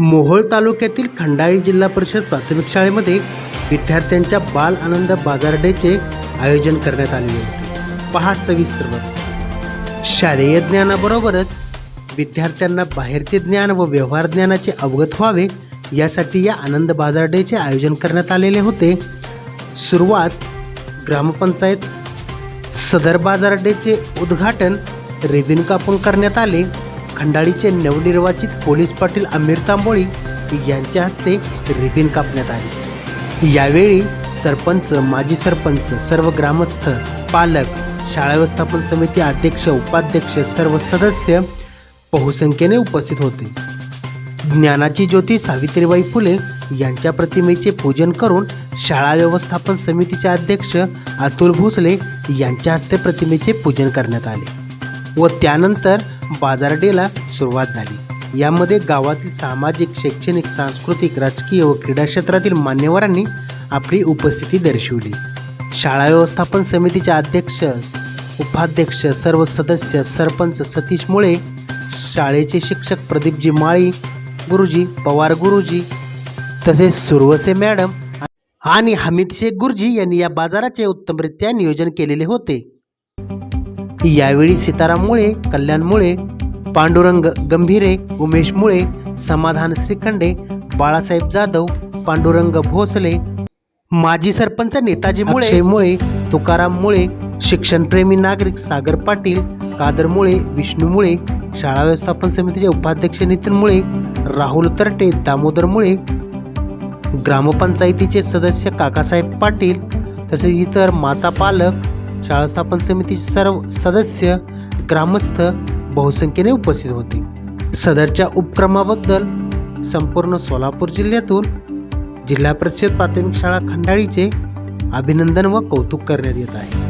मोहोळ तालुक्यातील खंडाळी जिल्हा परिषद प्राथमिक शाळेमध्ये विद्यार्थ्यांच्या बाल आनंद बाजार डेचे आयोजन करण्यात आलेले होते. पहा सविस्तर शालेय ज्ञानाबरोबरच विद्यार्थ्यांना बाहेरचे ज्ञान व व्यवहार ज्ञानाचे अवगत व्हावे यासाठी या आनंद बाजार डेचे आयोजन करण्यात आलेले होते. सुरुवात ग्रामपंचायत सदर बाजार डेचे उद्घाटन रेबिन कापून करण्यात आले. खंडाळीचे नवनिर्वाचित पोलीस पाटील आमिर तांबोळी यांच्या हस्ते रिबिन कापण्यात आले. यावेळी सरपंच माजी सरपंच सर्व ग्रामस्थ पालक शाळा व्यवस्थापन समिती अध्यक्ष उपाध्यक्ष सर्व सदस्य बहुसंख्येने उपस्थित होते. ज्ञानाची ज्योती सावित्रीबाई फुले यांच्या प्रतिमेचे पूजन करून शाळा व्यवस्थापन समितीचे अध्यक्ष अतुल भोसले यांच्या हस्ते प्रतिमेचे पूजन करण्यात आले व त्यानंतर बाजारडेला सुरुवात झाली. यामध्ये गावातील सामाजिक शैक्षणिक सांस्कृतिक राजकीय व क्रीडा क्षेत्रातील मान्यवरांनी आपली उपस्थिती दर्शवली. शाळा व्यवस्थापन समितीचे अध्यक्ष उपाध्यक्ष सर्व सदस्य सरपंच सतीश मुळे शाळेचे शिक्षक प्रदीपजी माळी गुरुजी पवार गुरुजी तसेच सुरवसे मॅडम आणि हमीद शेख गुरुजी यांनी या बाजाराचे उत्तमरित्या नियोजन केलेले होते. यावेळी सीताराम मुळे कल्याण मुळे पांडुरंग गंभीरे उमेश मुळे समाधान श्रीखंडे बाळासाहेब जाधव पांडुरंग भोसले माजी सरपंच नेताजी मुळे मुळे तुकाराम मुळे शिक्षणप्रेमी नागरिक सागर पाटील कादर मुळे विष्णू मुळे शाळा व्यवस्थापन समितीचे उपाध्यक्ष नितीन मुळे राहुल तरटे दामोदर मुळे ग्रामपंचायतीचे सदस्य काकासाहेब पाटील तसेच इतर माता पालक शाळा स्थापन समितीचे सर्व सदस्य ग्रामस्थ बहुसंख्येने उपस्थित होते. सदरच्या उपक्रमाबद्दल संपूर्ण सोलापूर जिल्ह्यातून जिल्हा परिषद प्राथमिक शाळा खंडाळीचे अभिनंदन व कौतुक करण्यात येत आहे.